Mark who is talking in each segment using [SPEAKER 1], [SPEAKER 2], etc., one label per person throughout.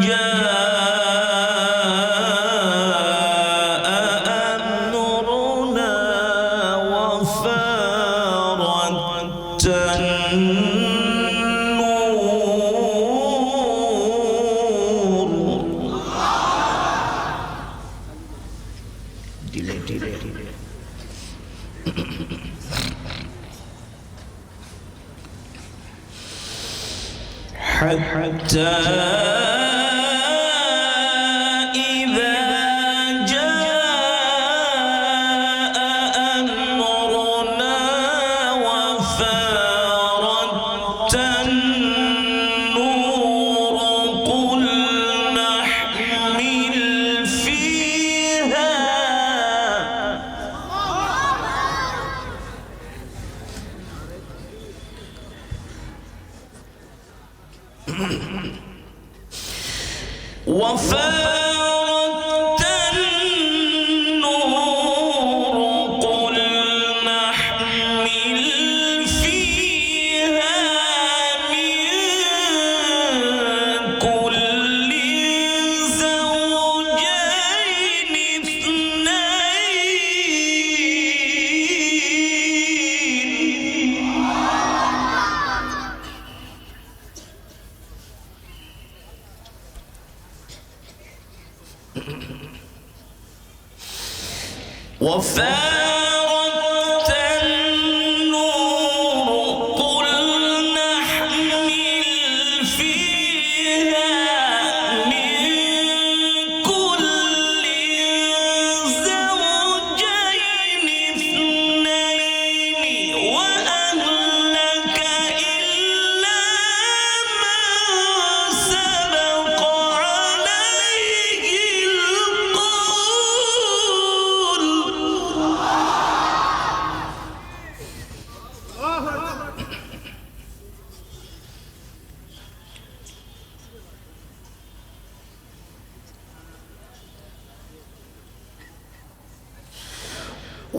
[SPEAKER 1] جاء وفاء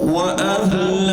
[SPEAKER 1] وأهل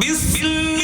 [SPEAKER 1] بسم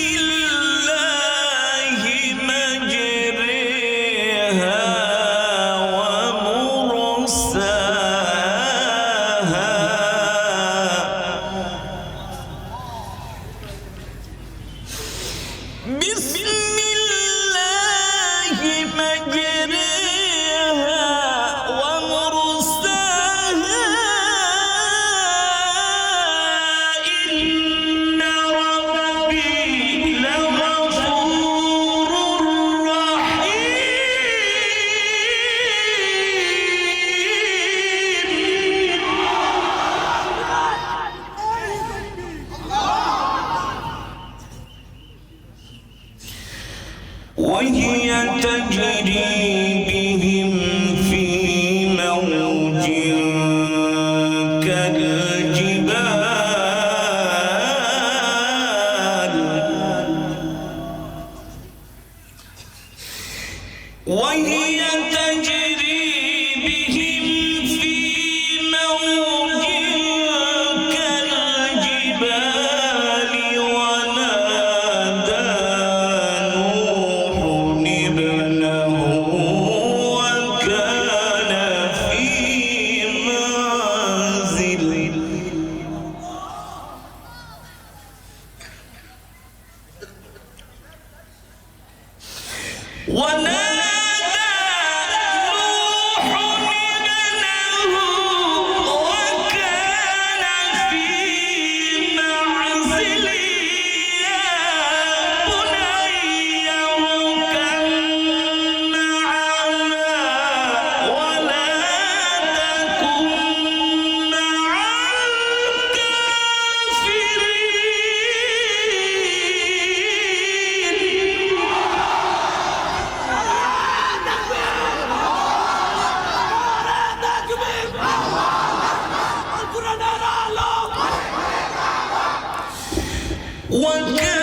[SPEAKER 1] One can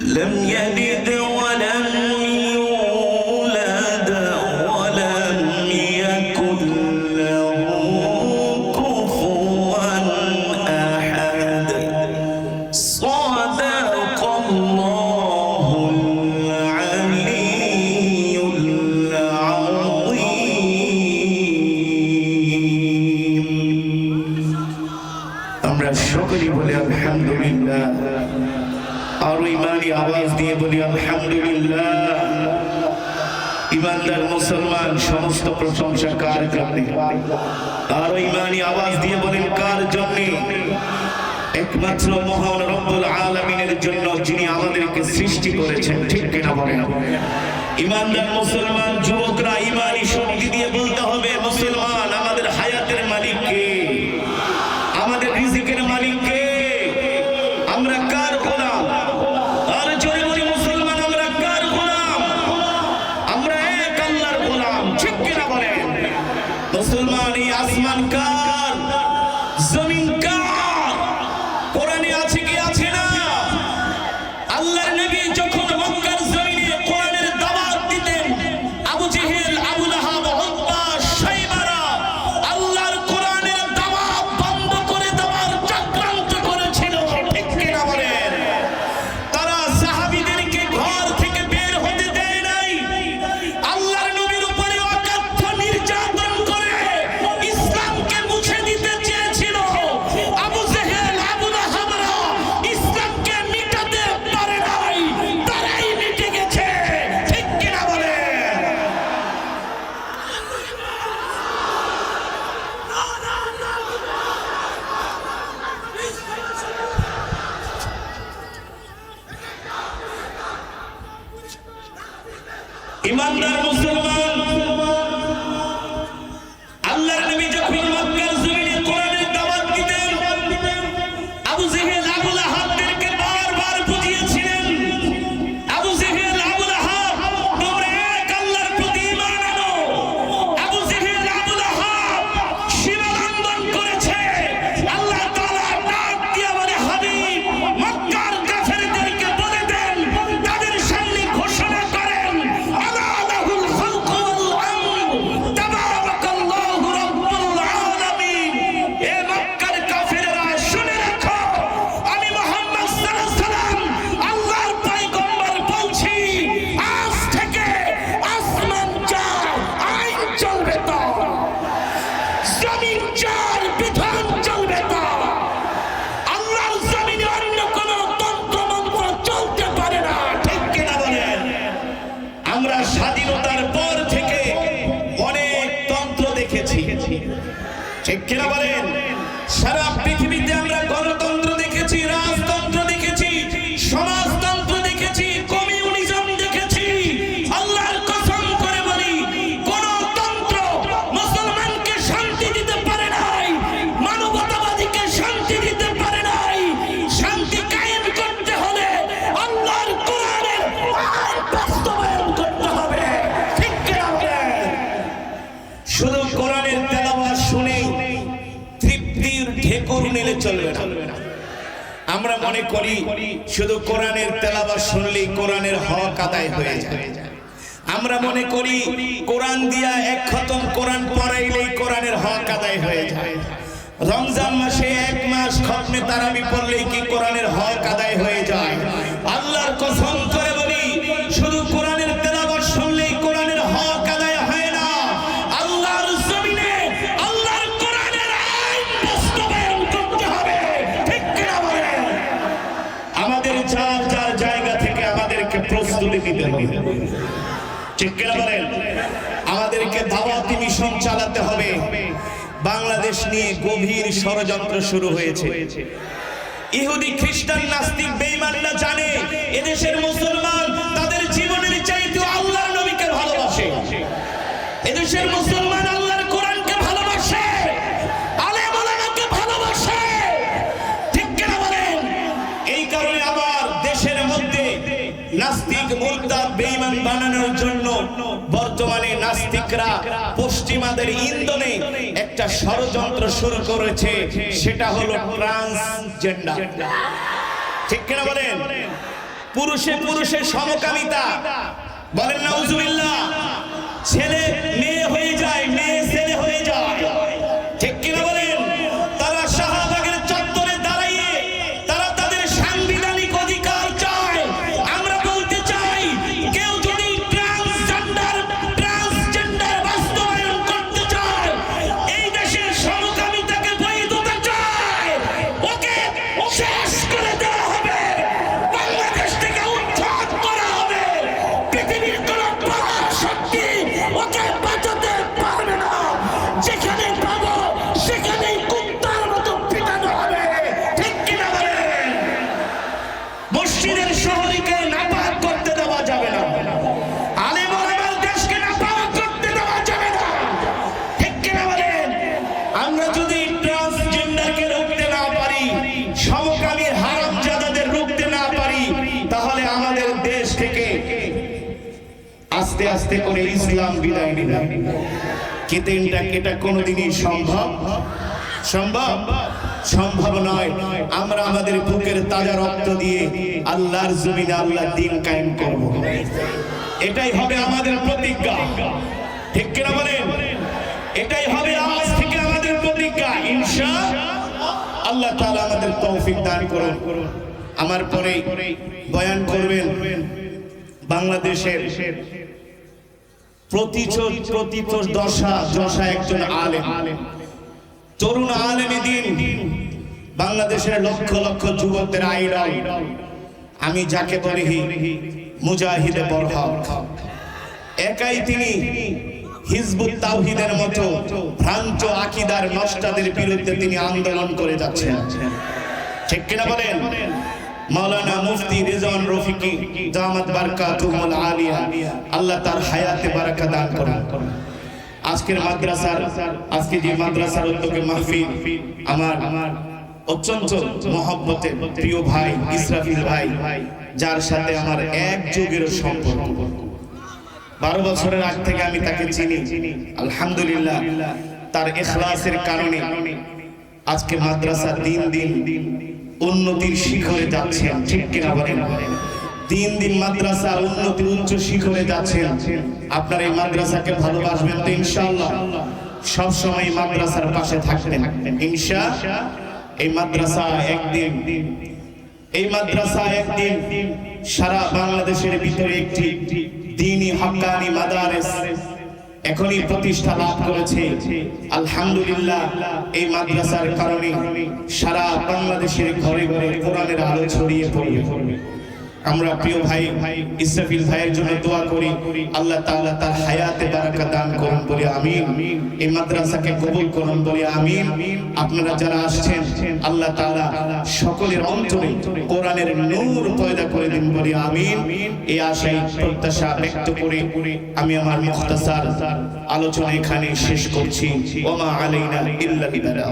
[SPEAKER 1] لم يلد
[SPEAKER 2] প্রশংসা কার জন্য আর ইমানি আওয়াজ দিয়ে বলেন, কার জন্যে? একমাত্র মহান রব্বুল আলামিনের জন্য যিনি আমাদেরকে সৃষ্টি করেছেন, ঠিক কিনা বলেন? ইমানদার মুসলমান, যুবকরা ইমানি শক্তি দিয়ে বলতে হবে, মুসলমান স্বাধীনতার পর থেকে অনেক তন্ত্র দেখেছি। ঠিক কিনা বলেন? সারা পৃথিবীতে আমরা গণতন্ত্র দেখেছি, রাজ শুধু কোরআনের তেলাবাস শুনলেই কোরআনের হক আদায় হয়ে যায়। আমরা মনে করি কোরআন দিয়া এক খতম কোরআন পড়াইলেই কোরআনের হক আদায় হয়ে যায়। রমজান মাসে এক মাস খতমে তারাবি পড়লেই কি কোরআনের হক ঠিক বলেন? আমাদেরকে দাওয়াতি মিশন চালাতে হবে। বাংলাদেশ নিয়ে গভীর ষড়যন্ত্র শুরু হয়েছে। ইহুদি, খ্রিস্টান, নাস্তিক, বেঈমানরা জানে, এদেশের মুসলমান তাদের জীবনের চাইতে আল্লাহর নবীকে ভালোবাসে। এদেশের মুসলমান আল্লাহর কোরআনকে ভালোবাসে, আলেম ওলামাকে ভালোবাসে। ঠিক কেন বলেন? এই কারণে আবার দেশের মধ্যে নাস্তিক মুর্দা বেঈমান বানানোর জন্য মুনাফিকরা পশ্চিমাদের ইন্দনে একটা ষড়যন্ত্র শুরু করেছে, সেটা হলো ট্রান্সজেন্ডার ঠিক কিনা বলেন? পুরুষে পুরুষে সমকামিতা। বলেন না ছেলে, মেয়ে হয়ে যায়, মেয়ে কিন্তু এটা এটা কোনোদিনই সম্ভব? সম্ভব? সম্ভব নয়। আমরা আমাদের বুকের তাজা রক্ত দিয়ে আল্লাহর জমিনে আল্লাহ দিন কায়েম করব। এটাই হবে আমাদের প্রতিজ্ঞা। ঠিক কিনা বলেন? এটাই হবে আজ থেকে আমাদের প্রতিজ্ঞা। ইনশা আল্লাহ তাআলা আমাদের তৌফিক দান করুন। আমার পরে বয়ান করবেন বাংলাদেশের আমি যাকে বলি মুজাহিদে বরহক একাই তিনি হিজবুত তাওহীদের মতো ভ্রান্ত আকিদার নষ্টাদের বিরুদ্ধে তিনি আন্দোলন করে যাচ্ছেন। ঠিক কিনা বলেন? মাওলানা মুফতি রিজওয়ান রফিকি, জামাত বারকাতুহুল আলিয়া, আল্লাহ তার হায়াতে বারাকা দান করুন। আজকের মাদ্রাসার, আজকে যে মাদ্রাসার উদ্যোগে মাহফিল, আমার আমার অত্যন্ত মহব্বতের প্রিয় ভাই, ইসরাফিল ভাই, যার সাথে আমার এক যুগের সম্পর্ক। বারো বছরের আগ থেকে আমি তাকে চিনি। আলহামদুলিল্লাহ, তার এখলাসের কারণে আজকে মাদ্রাসা দিন দিন দিন উন্নতির শিখরে যাচ্ছেন, ঠিক কিনা বলেন? দিন দিন মাদ্রাসা উন্নতির উচ্চ শিখরে যাচ্ছেন। আপনার এই মাদ্রাসাকে ভালোবাসবেন তো ইনশাআল্লাহ। সব সময় মাদ্রাসার পাশে থাকবেন। ইনশা, এই মাদ্রাসা একদিন, এই মাদ্রাসা একদিন সারা বাংলাদেশের ভিতরে একটি দিনই হাক্কানি মাদারেস এখনই প্রতিষ্ঠা লাভ করেছে। আলহামদুলিল্লাহ, এই মাদ্রাসার কারণে সারা বাংলাদেশের ঘরে ঘরে কোরআনের আলো ছড়িয়ে পড়বে আমরা প্রিয় ভাই ইসরাফিল ভাইয়ের জন্য দোয়া করি, আল্লাহ তাআলা তার হায়াতে বারাকা দান করুন বলে আমিন। এই মাদ্রাসাকে কবুল করুন বলে আমিন। আপনারা যারা আসছেন, আল্লাহ তাআলা সকলের অন্তরে কোরআনের নূর পয়দা করে দিন বলে আমিন। এই আশাই প্রত্যাশা ব্যক্ত করে আমি আমার মুখতাসার আলোচনা এখানে শেষ করছি। ওমা আলাইনা ইল্লা বিবারা